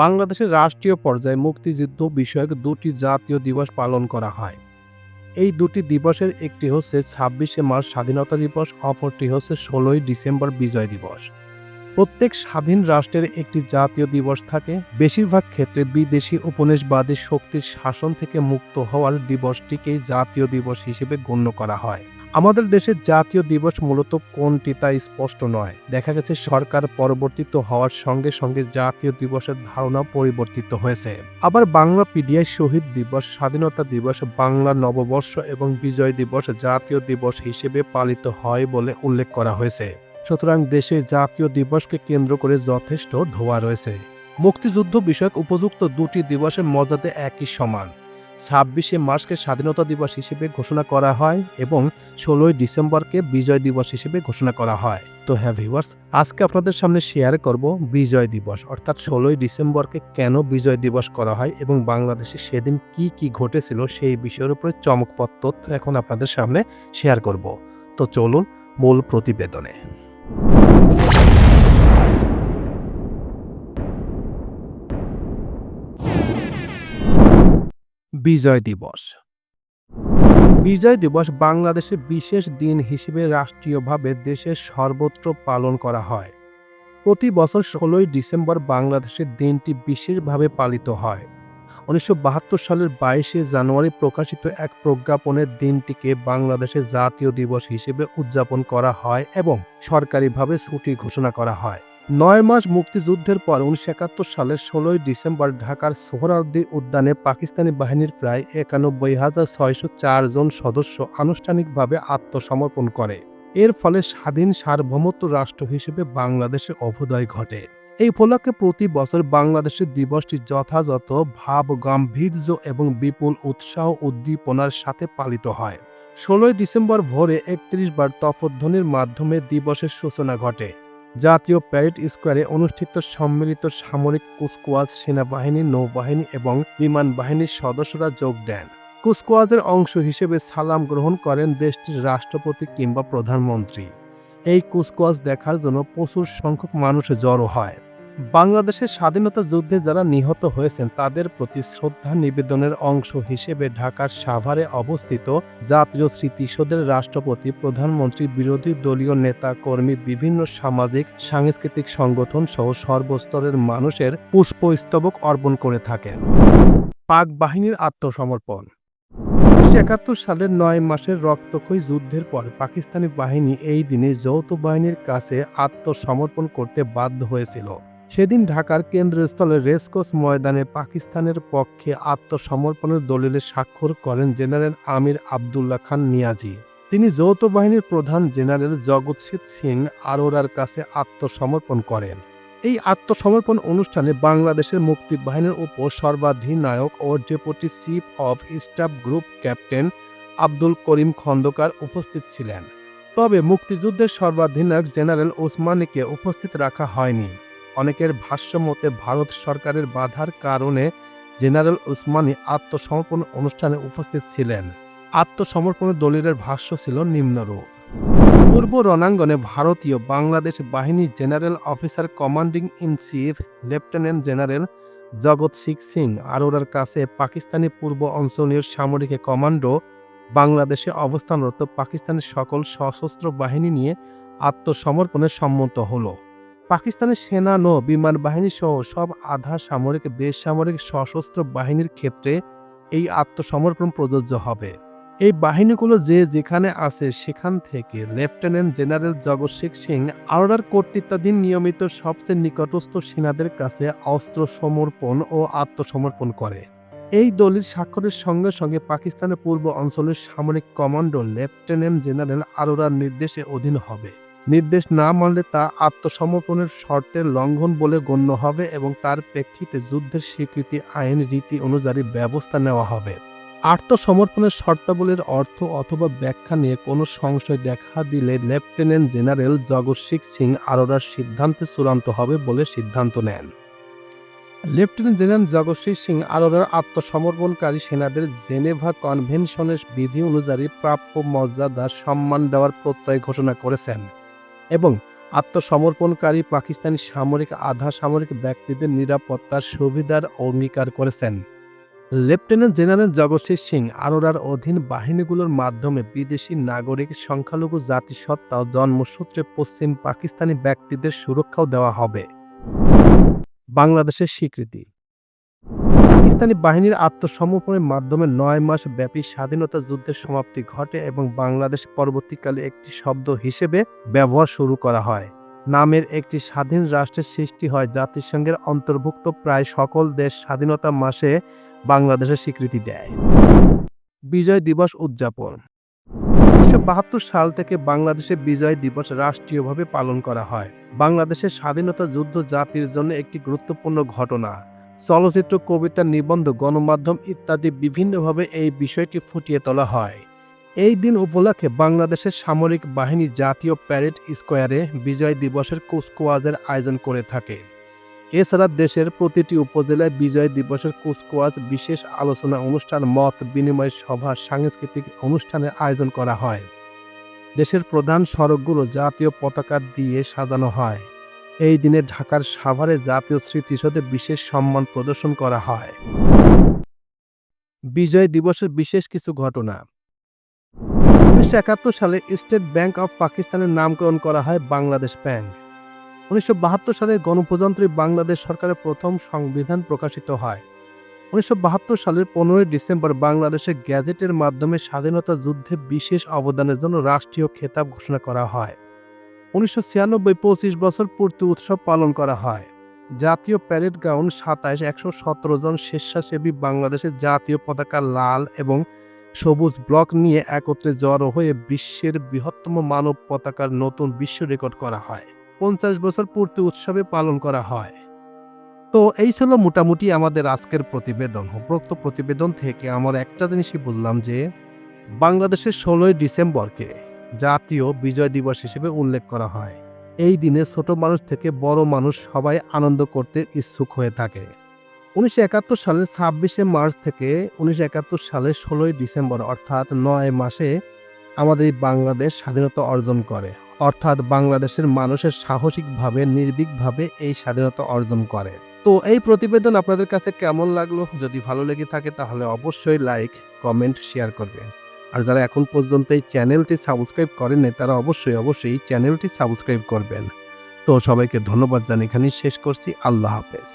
বাংলাদেশের রাষ্ট্রীয় পর্যায়ে মুক্তিযুদ্ধ বিষয়ক দুটি জাতীয় দিবস পালন করা হয়। এই দুটি দিবসের একটি হচ্ছে ছাব্বিশে মার্চ স্বাধীনতা দিবস, অপরটি হচ্ছে ষোলোই ডিসেম্বর বিজয় দিবস। প্রত্যেক স্বাধীন রাষ্ট্রের একটি জাতীয় দিবস থাকে। বেশিরভাগ ক্ষেত্রে বিদেশি উপনিবেশবাদী শক্তির শাসন থেকে মুক্ত হওয়ার দিবসটিকেই জাতীয় দিবস হিসেবে গণ্য করা হয়। আমাদের দেশের জাতীয় দিবস মূলত কোনটি তা স্পষ্ট নয়। দেখা গেছে সরকার পরিবর্তিত হওয়ার সঙ্গে সঙ্গে জাতীয় দিবসের ধারণা পরিবর্তিত হয়েছে। আবার বাংলা পিডিয়ায় শহীদ দিবস, স্বাধীনতা দিবস, বাংলা নববর্ষ এবং বিজয় দিবস জাতীয় দিবস হিসেবে পালিত হয় বলে উল্লেখ করা হয়েছে। সুতরাং দেশে জাতীয় দিবসকে কেন্দ্র করে যথেষ্ট ধোয়া রয়েছে। মুক্তিযুদ্ধ বিষয়ক উপযুক্ত দুটি দিবসের মর্যাদা একই সমান। ছাব্বিশে মার্চকে স্বাধীনতা দিবস হিসেবে ঘোষণা করা হয় এবং ষোলোই ডিসেম্বরকে বিজয় দিবস হিসেবে ঘোষণা করা হয়। তো হ্যাঁ ভিউয়ার্স, আজকে আপনাদের সামনে শেয়ার করব বিজয় দিবস, অর্থাৎ ষোলোই ডিসেম্বরকে কেন বিজয় দিবস করা হয় এবং বাংলাদেশে সেদিন কি কি ঘটেছিল সেই বিষয়ের উপরে চমকপদ তথ্য এখন আপনাদের সামনে শেয়ার করব। তো চলুন মূল প্রতিবেদনে। বিজয় দিবস। বিজয় দিবস বাংলাদেশে বিশেষ দিন হিসেবে রাষ্ট্রীয়ভাবে দেশের সর্বত্র পালন করা হয়। প্রতি বছর ষোলোই ডিসেম্বর বাংলাদেশের দিনটি বিশেষভাবে পালিত হয়। উনিশশো বাহাত্তর সালের বাইশে জানুয়ারি প্রকাশিত এক প্রজ্ঞাপনের দিনটিকে বাংলাদেশে জাতীয় দিবস হিসেবে উদযাপন করা হয় এবং সরকারিভাবে ছুটি ঘোষণা করা হয়। নয় মাস মুক্তিযুদ্ধের পর উনিশশো একাত্তর সালের ষোলোই ডিসেম্বর ঢাকার সোহরাওয়ার্দী উদ্যানে পাকিস্তানি বাহিনীর প্রায় একানব্বই হাজার ছয়শো জন সদস্য আনুষ্ঠানিকভাবে আত্মসমর্পণ করে। এর ফলে স্বাধীন সার্বভৌমত্ব রাষ্ট্র হিসেবে বাংলাদেশে অভ্যুদয় ঘটে। এই উপলক্ষে প্রতি বছর বাংলাদেশের দিবসটি যথাযথ ভাব গাম্ভীর্য এবং বিপুল উৎসাহ উদ্দীপনার সাথে পালিত হয়। ষোলোই ডিসেম্বর ভোরে একত্রিশ বার তফধ্বনির মাধ্যমে দিবসের সূচনা ঘটে। জাতীয় প্যারেড স্কোয়ারে অনুষ্ঠিত সম্মিলিত সামরিক কুচকুয়াজ সেনাবাহিনী, নৌবাহিনী এবং বিমান বাহিনীর সদস্যরা যোগ দেন। কুচকুয়াজের অংশ হিসেবে সালাম গ্রহণ করেন দেশটির রাষ্ট্রপতি কিংবা প্রধানমন্ত্রী। এই কুচকুয়াজ দেখার জন্য প্রচুর সংখ্যক মানুষ জড়ো হয়। বাংলাদেশের স্বাধীনতা যুদ্ধে যারা নিহত হয়েছেন, তাদের প্রতি শ্রদ্ধা নিবেদনের অংশ হিসেবে ঢাকার সাভারে অবস্থিত জাতীয় স্মৃতিসৌধের রাষ্ট্রপতি, প্রধানমন্ত্রী, বিরোধী দলীয় নেতা কর্মী বিভিন্ন সামাজিক, সাংস্কৃতিক সংগঠন সহ সর্বস্তরের মানুষের পুষ্পস্তবক অর্পণ করে থাকেন। পাক বাহিনীর আত্মসমর্পণ। উনিশশো একাত্তর সালের নয় মাসের রক্তক্ষয়ী যুদ্ধের পর পাকিস্তানি বাহিনী এই দিনে যৌথ বাহিনীর কাছে আত্মসমর্পণ করতে বাধ্য হয়েছিল। সেদিন ঢাকার কেন্দ্রস্থলে রেসকোর্স ময়দানে পাকিস্তানের পক্ষে আত্মসমর্পণের দলিলে স্বাক্ষর করেন জেনারেল আমির আবদুল্লাহ খান নিয়াজি। তিনি যৌথ বাহিনীর প্রধান জেনারেল জগৎসিত সিং আরোরার কাছে আত্মসমর্পণ করেন। এই আত্মসমর্পণ অনুষ্ঠানে বাংলাদেশের মুক্তি বাহিনীর উপর সর্বাধিনায়ক ও deputy chief of staff group captain Abdul Karim Khandakar উপস্থিত ছিলেন। তবে মুক্তিযুদ্ধের সর্বাধিনায়ক জেনারেল ওসমানীকে উপস্থিত রাখা হয়নি। অনেকের ভাষ্য মতে ভারত সরকারের বাধার কারণে জেনারেল ওসমানী আত্মসমর্পণ অনুষ্ঠানে উপস্থিত ছিলেন। আত্মসমর্পণের দলিলের ভাষ্য ছিল নিম্নরূপ। পূর্ব রণাঙ্গনে ভারতীয় বাংলাদেশ বাহিনী general officer commanding in chief lieutenant general Jagjit Singh Singh আরোরার কাছে পাকিস্তানি পূর্ব অঞ্চলীয় সামরিক কমান্ডো বাংলাদেশে অবস্থানরত পাকিস্তানের সকল সশস্ত্র বাহিনী নিয়ে আত্মসমর্পণে সম্মত হলো। পাকিস্তানের সেনা নৌ বিমান বাহিনী সহ সব আধা সামরিক বেসামরিক সশস্ত্র বাহিনীর ক্ষেত্রে এই আত্মসমর্পণ প্রযোজ্য হবে। এই বাহিনীগুলো যে যেখানে আছে, সেখান থেকে লেফটেন্যান্ট জেনারেল জগৎ সিং, আরোরার কর্তৃত্বাধীন নিয়মিত সবচেয়ে নিকটস্থ সেনাদের কাছে অস্ত্র সমর্পণ ও আত্মসমর্পণ করে। এই দলিল স্বাক্ষরের সঙ্গে সঙ্গে পাকিস্তানের পূর্ব অঞ্চলের সামরিক কমান্ডো লেফটেন্যান্ট জেনারেল আরোরার নির্দেশে অধীন হবে। নির্দেশ না মানলে তা আত্মসমর্পণের শর্তের লঙ্ঘন বলে গণ্য হবে এবং তার প্রেক্ষিতে যুদ্ধের স্বীকৃতি আইন রীতি অনুযায়ী ব্যবস্থা নেওয়া হবে। আত্মসমর্পণের শর্তাবলীর অর্থ অথবা ব্যাখ্যা নিয়ে কোনো সংশয় দেখা দিলে লেফটেন্যান্ট জেনারেল জগৎসিং সিং আরোরার সিদ্ধান্তে চূড়ান্ত হবে বলে সিদ্ধান্ত নেন। লেফটেন্যান্ট জেনারেল জগৎসিং সিং আরোরার আত্মসমর্পণকারী সেনাদের জেনেভা কনভেনশনের বিধি অনুযায়ী প্রাপ্য মর্যাদা সম্মান দেওয়ার প্রত্যয় ঘোষণা করেছেন। এবং আত্মসমর্পণকারী পাকিস্তানি সামরিক আধা সামরিক ব্যক্তিদের নিরাপত্তার সুবিধার অঙ্গীকার করেছেন। লেফটেন্যান্ট জেনারেল জগৎসিং সিং আরোরার অধীন বাহিনীগুলোর মাধ্যমে বিদেশি নাগরিক সংখ্যালঘু জাতিসত্তা ও জন্মসূত্রে পশ্চিম পাকিস্তানি ব্যক্তিদের সুরক্ষাও দেওয়া হবে। বাংলাদেশের স্বীকৃতি পাকিস্তানি বাহিনীর আত্মসমর্পণের মাধ্যমে নয় মাস ব্যাপী স্বাধীনতা যুদ্ধের সমাপ্তি ঘটে এবং বাংলাদেশ পরবর্তীকালে একটি শব্দ হিসেবে ব্যবহার শুরু করা হয়। নামের একটি স্বাধীন রাষ্ট্রের সৃষ্টি হয় জাতিসংঘের অন্তর্ভুক্ত প্রায় সকল দেশ স্বাধীনতা মাসে বাংলাদেশের স্বীকৃতি দেয়। বিজয় দিবস উদযাপন। উনিশশো বাহাত্তর সাল থেকে বাংলাদেশে বিজয় দিবস রাষ্ট্রীয়ভাবে পালন করা হয়। বাংলাদেশের স্বাধীনতা যুদ্ধ জাতির জন্য একটি গুরুত্বপূর্ণ ঘটনা। চলচ্চিত্র, কবিতা, নিবন্ধ, গণমাধ্যম ইত্যাদি বিভিন্নভাবে এই বিষয়টি ফুটিয়ে তোলা হয়। এই দিন উপলক্ষে বাংলাদেশের সামরিক বাহিনী জাতীয় প্যারেড স্কোয়ারে বিজয় দিবসের কুচকাওয়াজের আয়োজন করে থাকে। এছাড়া দেশের প্রতিটি উপজেলায় বিজয় দিবসের কুচকাওয়াজ বিশেষ আলোচনা অনুষ্ঠান, মত বিনিময় সভা, সাংস্কৃতিক অনুষ্ঠানের আয়োজন করা হয়। দেশের প্রধান সড়কগুলো জাতীয় পতাকা দিয়ে সাজানো হয়। এই দিনে ঢাকার সাভারে জাতীয় স্মৃতিসৌধে বিশেষ সম্মান প্রদর্শন করা হয়। বিজয় দিবসের বিশেষ কিছু ঘটনা। উনিশশো একাত্তর সালে স্টেট ব্যাংক অফ পাকিস্তানের নামকরণ করা হয় বাংলাদেশ ব্যাংক। উনিশশো বাহাত্তর সালে গণপ্রজাতন্ত্রী বাংলাদেশ সরকারের প্রথম সংবিধান প্রকাশিত হয়। উনিশশো বাহাত্তর সালের পনেরোই ডিসেম্বর বাংলাদেশের গ্যাজেটের মাধ্যমে স্বাধীনতা যুদ্ধে বিশেষ অবদানের জন্য রাষ্ট্রীয় খেতাব ঘোষণা করা হয়। উনিশশো ছিয়ানব্বই পঁচিশ বছর পূর্তি উৎসব পালন করা হয়। জাতীয় প্যারেড গ্রাউন্ড সাতাইশ একশো সতেরো জন স্বেচ্ছাসেবী বাংলাদেশের জাতীয় পতাকা লাল এবং সবুজ ব্লক নিয়ে একত্রে জড়ো হয়ে বিশ্বের বৃহত্তম মানব পতাকার নতুন বিশ্ব রেকর্ড করা হয়। পঞ্চাশ বছর পূর্তি উৎসবে পালন করা হয়। তো এই ছিল মোটামুটি আমাদের আজকের প্রতিবেদন। উপরোক্ত প্রতিবেদন থেকে আমার একটা জিনিসই বুঝলাম যে, বাংলাদেশের ষোলোই ডিসেম্বরকে জাতীয় বিজয় দিবস হিসেবে উল্লেখ করা হয়। এই দিনে ছোট মানুষ থেকে বড় মানুষ সবাই আনন্দ করতে ইচ্ছুক হয়ে থাকে। উনিশশো একাত্তর সালের ছাব্বিশে মার্চ থেকে উনিশশো একাত্তর সালের ষোলোই ডিসেম্বর, অর্থাৎ নয় মাসে আমাদের বাংলাদেশ স্বাধীনতা অর্জন করে। অর্থাৎ বাংলাদেশের মানুষের সাহসিকভাবে, নির্ভীকভাবে এই স্বাধীনতা অর্জন করে। তো এই প্রতিবেদন আপনাদের কাছে কেমন লাগল? যদি ভালো লেগে থাকে তাহলে অবশ্যই লাইক কমেন্ট শেয়ার করবেন। আর যারা এখন পর্যন্ত এই চ্যানেলটি সাবস্ক্রাইব করেননি, তারা অবশ্যই অবশ্যই চ্যানেলটি সাবস্ক্রাইব করবেন। তো সবাইকে ধন্যবাদ জানিয়ে এখানেই শেষ করছি। আল্লাহ হাফেজ।